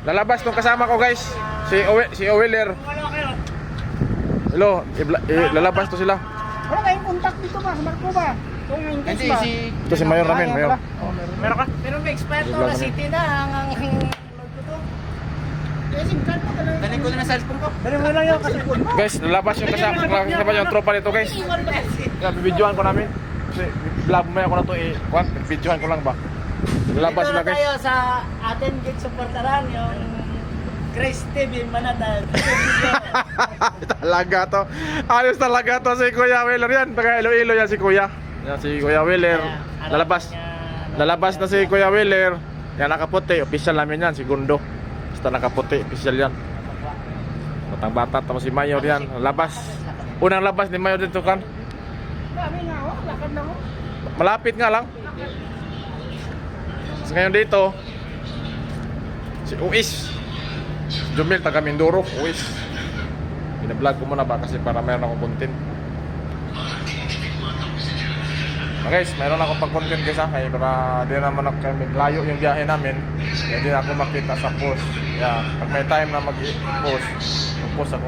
Lalabas tong kasama ko guys. Si Owe, si Oweler. Hello, ibla- eh, lalabas to sila. Wala kayong contact dito ba? Marco ba? Kung Hindi, ba? si... Ito si Mayor namin, Mayor. Meron ka? Pero may to Vlog na city na ang ang ang load ko to. Eh. Dali ko na sa cellphone ko. Dali mo lang yung kasipon mo. Guys, lalabas yung kasama, kasama yung tropa nito guys. Ko bibidyohan ko namin. Kasi vlog mo ako na to eh. Kwan, bibidyohan ko lang ba? Dito sila na guys. tayo sa atin gig supportaran yung Grace TV Manatan. talaga to. Ayos talaga to si Kuya Wheeler yan. Taga Iloilo yan si Kuya. Yan si Kuya Wheeler. Lalabas. Lalabas na si Kuya Wheeler. Yan nakaputi. Official namin yan. Si Gundo. Basta nakaputi. Official yan. Batang bata. Tapos si Mayor yan. Labas. Unang labas ni Mayor dito kan. Dami nga ako. Lakad na ako. Malapit nga lang. Tapos ngayon dito. Si Uis. Jumil taga Mindoro. Uis. Binablog ko muna ba kasi para mayroon akong content. Okay, guys, mayroon akong pag-content ha. Kaya para di naman ako kami layo yung biyahe namin. Kaya di ako makita sa post. Yeah, pag may time na mag-post, mag-post ako.